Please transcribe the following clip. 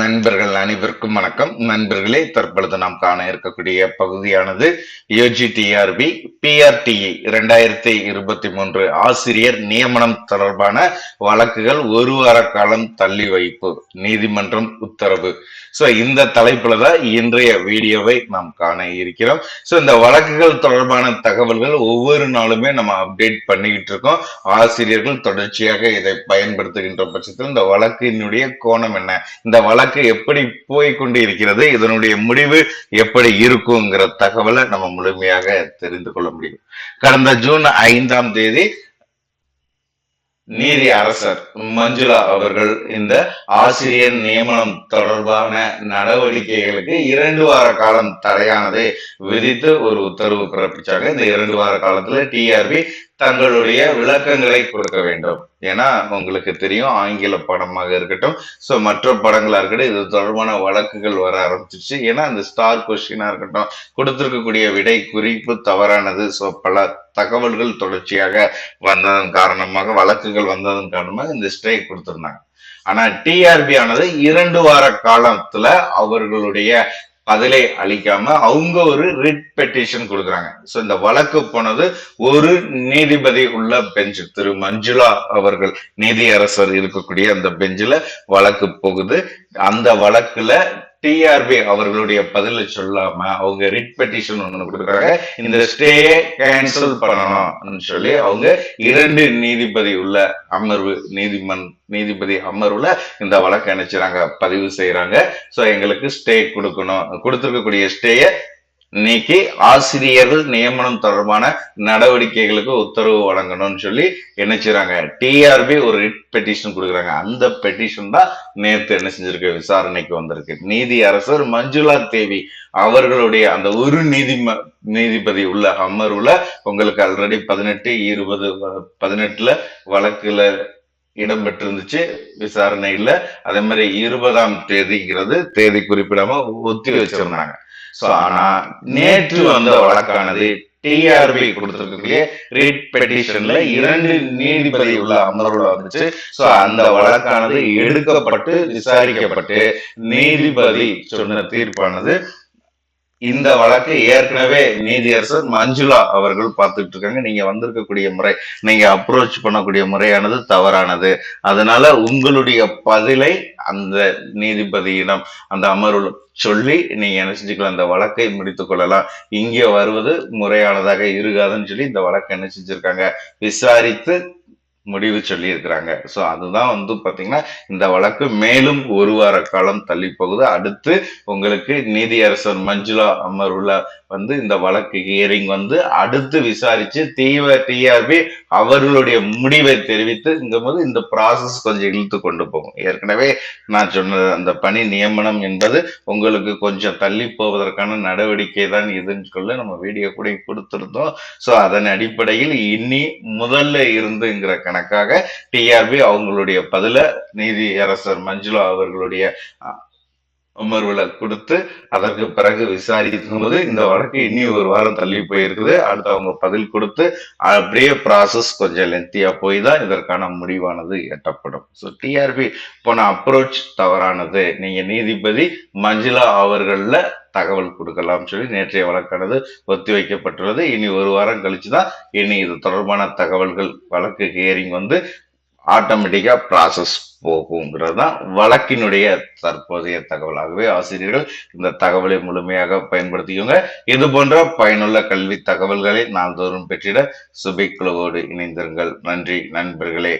நண்பர்கள் அனைவருக்கும் வணக்கம். நண்பர்களே தற்பொழுது நாம் காண இருக்கக்கூடிய பகுதியானது யோஜிடிஆர்பி பிஆர்டிஇ இரண்டாயிரத்தி இருபத்தி மூன்று ஆசிரியர் நியமனம் தொடர்பான வழக்குகள் ஒரு வார காலம் தள்ளி வைப்பு நீதிமன்றம் உத்தரவு. ஸோ இந்த தலைப்புல தான் இன்றைய வீடியோவை நாம் காண இருக்கிறோம். ஸோ இந்த வழக்குகள் தொடர்பான தகவல்கள் ஒவ்வொரு நாளுமே நம்ம அப்டேட் பண்ணிக்கிட்டு இருக்கோம். ஆசிரியர்கள் தொடர்ச்சியாக இதை பயன்படுத்துகின்ற பட்சத்தில் இந்த வழக்கினுடைய கோணம் என்ன? இந்த வழக்கு வழக்கு எப்படி போய்கொண்டு இருக்கிறது இதனுடைய முடிவு எப்படி இருக்குங்கிற தகவலை நம்ம முழுமையாக தெரிந்து கொள்ள முடியும். கடந்த ஜூன் ஐந்தாம் தேதி நீதி அரசர் மஞ்சுளா அவர்கள் இந்த ஆசிரியர் நியமனம் தொடர்பான நடவடிக்கைகளுக்கு இரண்டு வார காலம் தடையானதை விதித்து ஒரு உத்தரவு பிறப்பிச்சாங்க. இந்த இரண்டு வார காலத்துல டிஆர்பி தங்களுடைய விளக்கங்களை கொடுக்க வேண்டும். ஏன்னா உங்களுக்கு தெரியும் ஆங்கில படமாக இருக்கட்டும் சோ மற்ற படங்களா இருக்கட்டும் இது தொடர்பான வழக்குகள் வர ஆரம்பிச்சிச்சு ஏன்னா அந்த ஸ்டார் கொஸ்டினா இருக்கட்டும் கொடுத்திருக்கக்கூடிய விடை குறிப்பு தவறானது. ஸோ பல தகவல்கள் தொடர்ச்சியாக வந்ததன் காரணமாக வழக்குகள் வந்ததன் காரணமாக இந்த ஸ்ட்ரைக் கொடுத்துருந்தாங்க. ஆனா டிஆர்பி ஆனது இரண்டு வார காலத்துல அவர்களுடைய பதிலை அளிக்காம அவங்க ஒரு ரிட் பெட்டிஷன் கொடுக்குறாங்க. சோ இந்த வழக்கு போனது ஒரு நீதிபதி உள்ள பெஞ்ச் திரு மஞ்சுளா அவர்கள் நீதியரசர் இருக்கக்கூடிய அந்த பெஞ்சில் வழக்கு போகுது. அந்த வழக்குல டிஆர்பி அவர்களுடைய பதிலை சொல்லாம அவங்க ரிட் பெட்டிஷன் ஒண்ணு கொடுக்குறாங்க. இந்த ஸ்டேயை கேன்சல் பண்ணணும்னு சொல்லி அவங்க இரண்டு நீதிபதி உள்ள அமர்வு நீதிமன் நீதிபதி அமர்வுல இந்த வழக்கு நினைச்சுறாங்க பதிவு செய்யறாங்க சோ எங்களுக்கு ஸ்டே கொடுக்கணும் கொடுத்திருக்கக்கூடிய ஸ்டேய இன்னைக்கு ஆசிரியர்கள் நியமனம் தொடர்பான நடவடிக்கைகளுக்கு உத்தரவு வழங்கணும்னு சொல்லி என்ன செய்யறாங்க டிஆர்பி ஒரு ரிட் பெட்டிஷன் கொடுக்குறாங்க. அந்த பெட்டிஷன் தான் நேற்று என்ன செஞ்சிருக்கு? விசாரணைக்கு வந்திருக்கு. நீதி அரசர் மஞ்சுளா தேவி அவர்களுடைய அந்த ஒரு நீதி நீதிபதி உள்ள அமர்வுல உங்களுக்கு ஆல்ரெடி பதினெட்டு இருபது பதினெட்டுல வழக்குல இடம்பெற்றிருந்துச்சு. விசாரணையில அதே மாதிரி இருபதாம் தேதிங்கிறது தேதி குறிப்பிடாம ஒத்தி வச்சிருந்தாங்க. சோ ஆனா நேற்று வந்த வழக்கானது டிஆர்பி கொடுத்திருக்கக்கூடிய ரிட் பெட்டிஷன்ல இரண்டு நீதிபதி உள்ள அமர்வுல வந்துச்சு. சோ அந்த வழக்கானது எடுக்கப்பட்டு விசாரிக்கப்பட்டு நீதிபதி சொன்ன தீர்ப்பானது இந்த வழக்கு ஏற்கனவே நீதியரசர் மஞ்சுளா அவர்கள் பார்த்துட்டு இருக்காங்க நீங்க வந்திருக்கக்கூடிய முறை நீங்க அப்ரோச் பண்ணக்கூடிய முறையானது தவறானது. அதனால உங்களுடைய பதிலை அந்த நீதிபதியிடம் அந்த அமர்வுல சொல்லி நீங்க என்ன செஞ்சுக்கலாம் இந்த வழக்கை முடித்து கொள்ளலாம். இங்கே வருவது முறையானதாக இருக்காதுன்னு சொல்லி இந்த வழக்கை என்ன செஞ்சிருக்காங்க? விசாரித்து முடிவு சொல்லி இருக்கிறாங்க அதுதான் வந்து பாத்தீங்கன்னா இந்த வழக்கு மேலும் ஒரு வார காலம் தள்ளி போகுது அடுத்து உங்களுக்கு நீதியரசர் மஞ்சுளா அமர்வுல வந்து இந்த வழக்கு ஹியரிங் வந்து அடுத்து விசாரிச்சு தீவிர டிஆர்பி அவர்களுடைய முடிவை தெரிவித்துங்கும் போது இந்த ப்ராசஸ் கொஞ்சம் இழுத்து கொண்டு போகும். ஏற்கனவே நான் சொன்னது அந்த பணி நியமனம் என்பது உங்களுக்கு கொஞ்சம் தள்ளி போவதற்கான நடவடிக்கை தான் இதுன்னு சொல்லி நம்ம வீடியோ கூட கொடுத்துருந்தோம். ஸோ அதன் அடிப்படையில் இனி முதல்ல இருந்துங்கிற கணக்காக டிஆர்பி அவங்களுடைய பதில நீதியரசர் மஞ்சுளா அவர்களுடைய அமர்வுல கொடுத்து அதற்கு பிறகு விசாரிக்கும் போது இந்த வழக்கு இனி ஒரு வாரம் தள்ளி போயிருக்குது. அடுத்து அவங்க பதில் கொடுத்து அப்படியே ப்ராசஸ் கொஞ்சம் லென்த்தியா போய் தான் இதற்கான முடிவானது எட்டப்படும். ஸோ டிஆர்பி போன அப்ரோச் தவறானது. நீங்க நீதிபதி மஞ்சுளா அவர்கள்ல தகவல் கொடுக்கலாம் சொல்லி நேற்றைய வழக்கானது ஒத்தி வைக்கப்பட்டுள்ளது. இனி ஒரு வாரம் கழிச்சு தான் இனி இது தொடர்பான தகவல்கள் வழக்கு ஹியரிங் வந்து ஆட்டோமேட்டிக்கா ப்ராசஸ் போகுங்கிறது தான் வழக்கினுடைய தற்போதைய தகவல். ஆகவே ஆசிரியர்கள் இந்த தகவலை முழுமையாக பயன்படுத்திக்கோங்க. இது போன்ற பயனுள்ள கல்வி தகவல்களை நாள்தோறும் பெற்றிட சுபிக்குழுவோடு இணைந்திருங்கள். நன்றி நண்பர்களே.